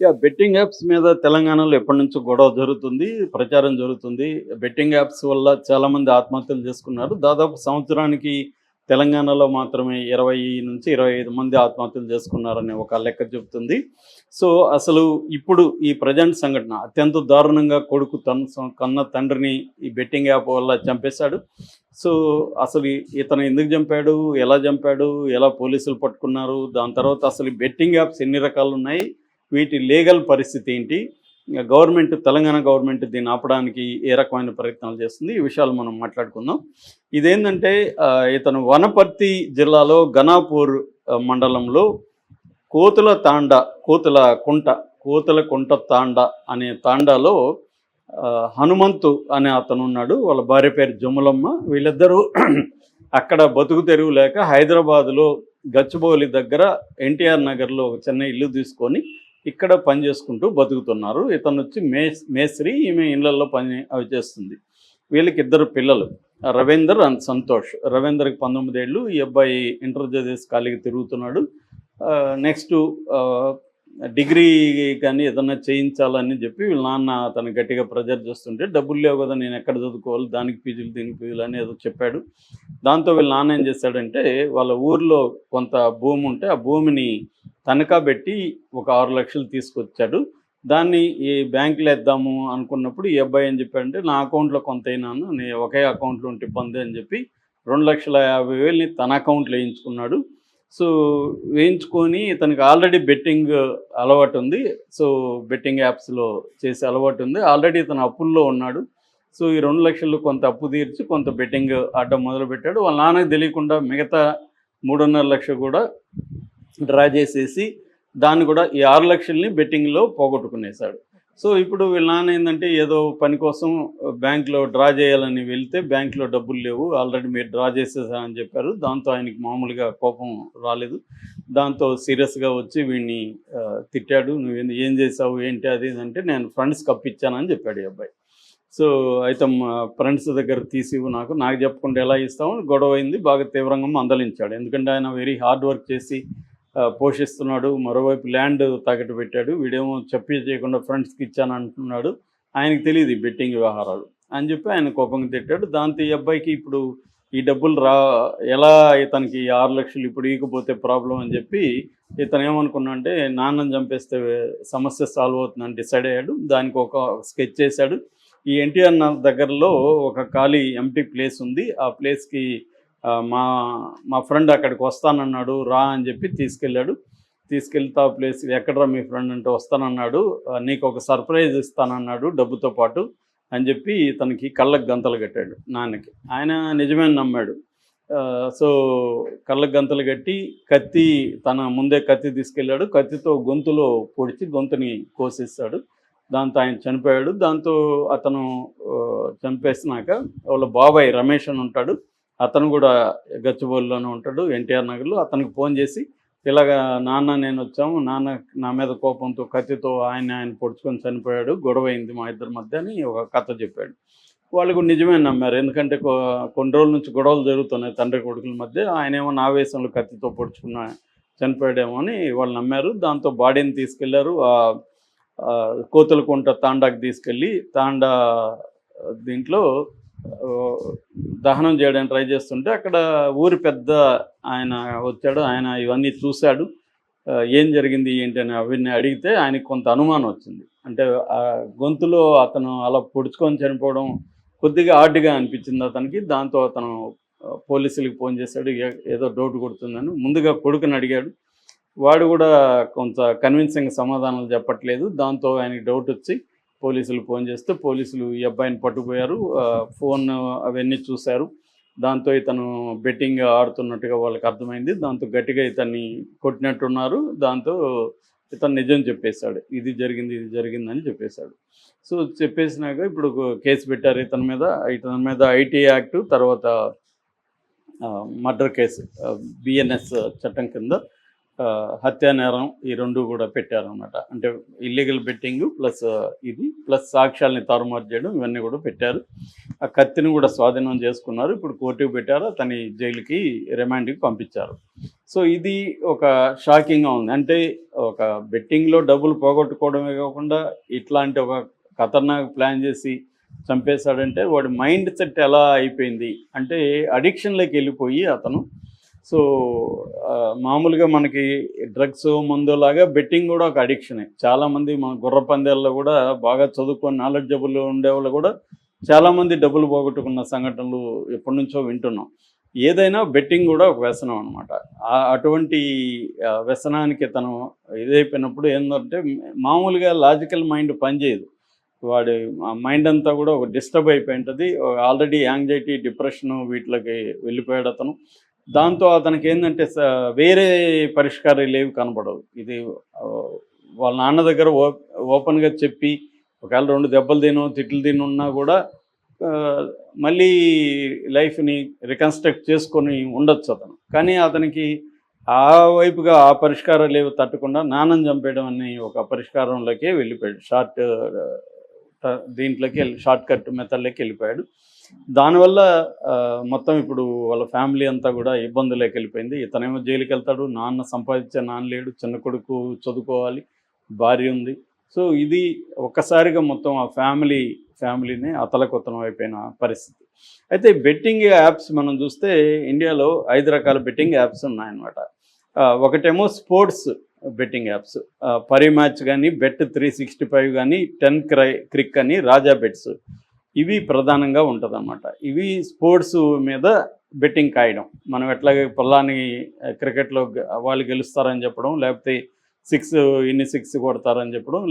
Yeah betting apps మీద తెలంగాణలో ఎప్పటి నుంచో గొడవ జరుగుతుంది ప్రచారం జరుగుతుంది. బెట్టింగ్ యాప్స్ వల్ల చాలా మంది ఆత్మహత్యలు చేసుకున్నారు. దాదాపు సంవత్సరానికి తెలంగాణలో మాత్రమే ఇరవై నుంచి ఇరవై ఐదు మంది ఆత్మహత్యలు చేసుకున్నారని ఒక లెక్క చెబుతుంది. సో అసలు ఇప్పుడు ఈ ప్రజెంట్ సంఘటన అత్యంత దారుణంగా కొడుకు తన కన్న తండ్రిని ఈ బెట్టింగ్ యాప్ వల్ల చంపేశాడు. సో అసలు ఇతను ఎందుకు చంపాడు? ఎలా చంపాడు? ఎలా పోలీసులు పట్టుకున్నారు? దాని తర్వాత అసలు ఈ బెట్టింగ్ యాప్స్ ఎన్ని రకాలు ఉన్నాయి? వీటి లీగల్ పరిస్థితి ఏంటి? గవర్నమెంట్ తెలంగాణ గవర్నమెంట్ దీన్ని ఆపడానికి ఏ రకమైన ప్రయత్నాలు చేస్తుంది? ఈ విషయాలు మనం మాట్లాడుకుందాం. ఇదేంటంటే ఇతను వనపర్తి జిల్లాలో గనాపూర్ మండలంలో కోతుల తాండ కోతుల కుంట కోతుల కుంట తాండ అనే తాండాలో హనుమంతు అనే అతను ఉన్నాడు. వాళ్ళ భార్య పేరు జములమ్మ. వీళ్ళిద్దరూ అక్కడ బతుకు తెరువు లేక హైదరాబాదులో గచ్చిబౌలి దగ్గర ఎన్టీఆర్ నగర్లో ఒక చిన్న ఇల్లు తీసుకొని ఇక్కడ పని చేసుకుంటూ బతుకుతున్నారు. ఇతను వచ్చి మే మేస్త్రి ఈమె ఇళ్ళలో పని అవి చేస్తుంది. వీళ్ళకి ఇద్దరు పిల్లలు. రవీందర్ అండ్ సంతోష్. రవీందర్కి పంతొమ్మిదేళ్ళు. ఈ అబ్బాయి ఇంటర్ చదివేసి ఖాళీగా తిరుగుతున్నాడు. నెక్స్ట్ డిగ్రీ కానీ ఏదన్నా చేయించాలని చెప్పి వీళ్ళ నాన్న తను గట్టిగా ప్రెజర్ చేస్తుంటే డబ్బులు లేవు కదా నేను ఎక్కడ చదువుకోవాలి దానికి ఫీజులు దీనికి ఫీజులు అని ఏదో చెప్పాడు. దాంతో వీళ్ళ నాన్న ఏం చేశాడంటే వాళ్ళ ఊర్లో కొంత భూమి ఉంటే ఆ భూమిని తనఖా పెట్టి ఒక ఆరు లక్షలు తీసుకొచ్చాడు. దాన్ని ఈ బ్యాంకులో వేద్దాము అనుకున్నప్పుడు ఈ అబ్బాయి ఏం చెప్పాడంటే నా అకౌంట్లో కొంత అయినాను నేను ఒకే అకౌంట్లో ఉంటే ఇబ్బంది అని చెప్పి రెండు లక్షల యాభై వేలని తన అకౌంట్లో వేయించుకున్నాడు. సో వేయించుకొని ఇతనికి ఆల్రెడీ బెట్టింగ్ అలవాటు ఉంది. సో బెట్టింగ్ యాప్స్లో చేసే అలవాటు ఉంది. ఆల్రెడీ ఇతను అప్పుల్లో ఉన్నాడు. సో ఈ రెండు లక్షలు కొంత అప్పు తీర్చి కొంత బెట్టింగ్ ఆడడం మొదలుపెట్టాడు. వాళ్ళ నాన్నకి తెలియకుండా మిగతా మూడున్నర లక్షలు కూడా డ్రా చేసేసి దాన్ని కూడా ఈ ఆరు లక్షల్ని బెట్టింగ్లో పోగొట్టుకునేశాడు. సో ఇప్పుడు వీళ్ళ నాన్న ఏంటంటే ఏదో పని కోసం బ్యాంక్లో డ్రా చేయాలని వెళ్తే బ్యాంక్లో డబ్బులు లేవు ఆల్రెడీ మీరు డ్రా చేసేసారని చెప్పారు. దాంతో ఆయనకి మామూలుగా కోపం రాలేదు. దాంతో సీరియస్గా వచ్చి వీడిని తిట్టాడు. నువ్వు ఏంది- ఏం చేసావు ఏంటి అది అంటే నేను ఫ్రెండ్స్ కప్పించానని చెప్పాడు ఈ అబ్బాయి. సో అయితే మా ఫ్రెండ్స్ దగ్గర తీసి నాకు. నాకు చెప్పకుండా ఎలా ఇస్తామని గొడవ అయింది బాగా తీవ్రంగా మందలించాడు. ఎందుకంటే ఆయన వెరీ హార్డ్ వర్క్ చేసి పోషిస్తున్నాడు మరోవైపు ల్యాండ్ తాకట్టు పెట్టాడు వీడేమో చెప్పి చేయకుండా ఫ్రెండ్స్కి ఇచ్చాను అంటున్నాడు ఆయనకి తెలియదు ఈ బెట్టింగ్ వ్యవహారాలు అని చెప్పి ఆయన కోపంగా తిట్టాడు. దాంతో ఈ అబ్బాయికి ఇప్పుడు ఈ డబ్బులు రా ఎలా ఇతనికి ఆరు లక్షలు ఇప్పుడు ఇకపోతే ప్రాబ్లం అని చెప్పి ఇతను ఏమనుకున్నా అంటే నాన్నని చంపేస్తే సమస్య సాల్వ్ అవుతుందని డిసైడ్ అయ్యాడు. దానికి ఒక స్కెచ్ చేశాడు. ఈ ఎన్టీఆర్ నగర్ దగ్గరలో ఒక ఖాళీ ఎంటీ ప్లేస్ ఉంది. ఆ ప్లేస్కి మా మా ఫ్రెండ్ అక్కడికి వస్తానన్నాడు రా అని చెప్పి తీసుకెళ్ళాడు. తీసుకెళ్తా ప్లేస్ ఎక్కడరా మీ ఫ్రెండ్ అంటే వస్తానన్నాడు నీకు ఒక సర్ప్రైజ్ ఇస్తానన్నాడు డబ్బుతో పాటు అని చెప్పి తనకి కళ్ళకు గంతలు కట్టాడు నాన్నకి. ఆయన నిజమే నమ్మాడు. సో కళ్ళకు గంతలు కట్టి కత్తి తన ముందే కత్తి తీసుకెళ్ళాడు. కత్తితో గొంతులో పొడిచి గొంతుని కోసేస్తాడు. దాంతో ఆయన చనిపోయాడు. దాంతో అతను చంపేసినాక వాళ్ళ బాబాయ్ రమేష్ అని ఉంటాడు. అతను కూడా గచ్చిబౌలిలోనే ఉంటాడు ఎన్టీఆర్ నగర్లో. అతనికి ఫోన్ చేసి ఇలాగా నాన్న నేను వచ్చాము నాన్న నా మీద కోపంతో కత్తితో ఆయన ఆయన పొడుచుకొని చనిపోయాడు గొడవ అయింది మా ఇద్దరి మధ్య అని ఒక కథ చెప్పాడు. వాళ్ళు కూడా నిజమే నమ్మారు. ఎందుకంటే కొన్ని రోజుల నుంచి గొడవలు జరుగుతున్నాయి తండ్రి కొడుకుల మధ్య. ఆయన ఏమో నా వేషంలో కత్తితో పొడుచుకున్న చనిపోయాడేమో అని వాళ్ళు నమ్మారు. దాంతో బాడీని తీసుకెళ్ళారు. ఆ కోతులకుంట తాండాకి తీసుకెళ్ళి తాండా దీంట్లో దహనం చేయడానికి ట్రై చేస్తుంటే అక్కడ ఊరి పెద్ద ఆయన వచ్చాడు. ఆయన ఇవన్నీ చూశాడు. ఏం జరిగింది ఏంటి అని అవన్నీ అడిగితే ఆయనకి కొంత అనుమానం వచ్చింది. అంటే ఆ గొంతులో అతను అలా పొడుచుకొని చనిపోవడం కొద్దిగా ఆడ్గా అనిపించింది అతనికి. దాంతో అతను పోలీసులకి పోలీసులకు ఫోన్ చేశాడు. ఏదో డౌట్ కొడుతుందని ముందుగా కొడుకుని అడిగాడు. వాడు కూడా కొంత కన్విన్సింగ్ సమాధానాలు చెప్పట్లేదు. దాంతో ఆయనకి డౌట్ వచ్చి పోలీసులు ఫోన్ చేస్తే పోలీసులు ఈ అబ్బాయిని పట్టుకుపోయారు. ఫోన్ అవన్నీ చూశారు. దాంతో ఇతను బెట్టింగ్ ఆడుతున్నట్టుగా వాళ్ళకి అర్థమైంది. దాంతో గట్టిగా ఇతన్ని కొట్టినట్టున్నారు. దాంతో ఇతను నిజం చెప్పేశాడు. ఇది జరిగింది ఇది జరిగిందని చెప్పేశాడు. సో చెప్పేసినాక ఇప్పుడు కేసు పెట్టారు ఇతని మీద. ఇతని మీద ఐటీ యాక్ట్ తర్వాత మర్డర్ కేసు బిఎన్ఎస్ చట్టం కింద. హత్యా నేరం ఈ రెండు కూడా పెట్టారనమాట అంటే ఇల్లీగల్ బెట్టింగ్ ప్లస్ ఇది ప్లస్ సాక్ష్యాలని తారుమారు చేయడం ఇవన్నీ కూడా పెట్టారు. ఆ కత్తిని కూడా స్వాధీనం చేసుకున్నారు. ఇప్పుడు కోర్టుకు పెట్టారు. అతని జైలుకి రిమాండ్కి పంపించారు. సో ఇది ఒక షాకింగ్గా ఉంది. అంటే ఒక బెట్టింగ్లో డబ్బులు పోగొట్టుకోవడమే కాకుండా ఇట్లాంటి ఒక ఖతర్నాక్ ప్లాన్ చేసి చంపేశాడంటే వాడి మైండ్ సెట్ ఎలా అయిపోయింది? అంటే అడిక్షన్లోకి వెళ్ళిపోయి అతను సో మామూలుగా మనకి డ్రగ్స్ మందులాగా బెట్టింగ్ కూడా ఒక అడిక్షనే. చాలామంది మన గుర్ర పందేళ్ళలో కూడా బాగా చదువుకొని నాలెడ్జబుల్ ఉండేవాళ్ళు కూడా చాలామంది డబ్బులు పోగొట్టుకున్న సంఘటనలు ఎప్పటి నుంచో వింటున్నాం. ఏదైనా బెట్టింగ్ కూడా ఒక వ్యసనం అనమాట అటువంటి వ్యసనానికి తను ఇదైపోయినప్పుడు ఏంటంటే మామూలుగా లాజికల్ మైండ్ పనిచేయదు. వాడి మైండ్ అంతా కూడా ఒక డిస్టర్బ్ అయిపోయి ఉంటుంది. ఆల్రెడీ యాంగ్జైటీ డిప్రెషన్ వీటిలోకి వెళ్ళిపోయాడు అతను. దాంతో అతనికి ఏంటంటే స- వేరే పరిష్కారాలు లేవు కనబడవు. ఇది వాళ్ళ నాన్న దగ్గర ఓ ఓపెన్గా చెప్పి ఒకవేళ రెండు దెబ్బలు తినో తిట్లు తిని ఉన్నా కూడా మళ్ళీ లైఫ్ని రికన్స్ట్రక్ట్ చేసుకొని ఉండొచ్చు అతను. కానీ అతనికి ఆ వైపుగా ఆ పరిష్కారాలు ఏవి తట్టకుండా నాన్నని చంపేయడం అనే ఒక పరిష్కారంలోకే వెళ్ళిపోయాడు. షార్ట్ దీంట్లోకి వెళ్ళి షార్ట్ కట్ మెథడ్లోకి వెళ్ళిపోయాడు. దానివల్ల మొత్తం ఇప్పుడు వాళ్ళ ఫ్యామిలీ అంతా కూడా ఇబ్బందులోకి వెళ్ళిపోయింది. ఇతనేమో జైలుకి వెళ్తాడు నాన్న సంపాదించే నాన్న లేడు చిన్న కొడుకు చదువుకోవాలి భార్య ఉంది. సో ఇది ఒక్కసారిగా మొత్తం ఆ ఫ్యామిలీ ఫ్యామిలీనే అతలకొత్తనం అయిపోయిన పరిస్థితి. అయితే బెట్టింగ్ యాప్స్ మనం చూస్తే ఇండియాలో ఐదు రకాల బెట్టింగ్ యాప్స్ ఉన్నాయన్నమాట. ఒకటేమో sports betting apps. Parimatch కానీ బెట్ త్రీ సిక్స్టీ ఫైవ్ కానీ టెన్ క్రై క్రిక్ అని రాజా బెట్స్. ఇవి ప్రధానంగా ఉంటుందన్నమాట. ఇవి స్పోర్ట్స్ మీద బెట్టింగ్ కాయడం. మనం ఎట్లాగే పొల్లాని క్రికెట్లో వాళ్ళు గెలుస్తారని చెప్పడం లేకపోతే సిక్స్ ఇన్ని సిక్స్ కొడతారని చెప్పడం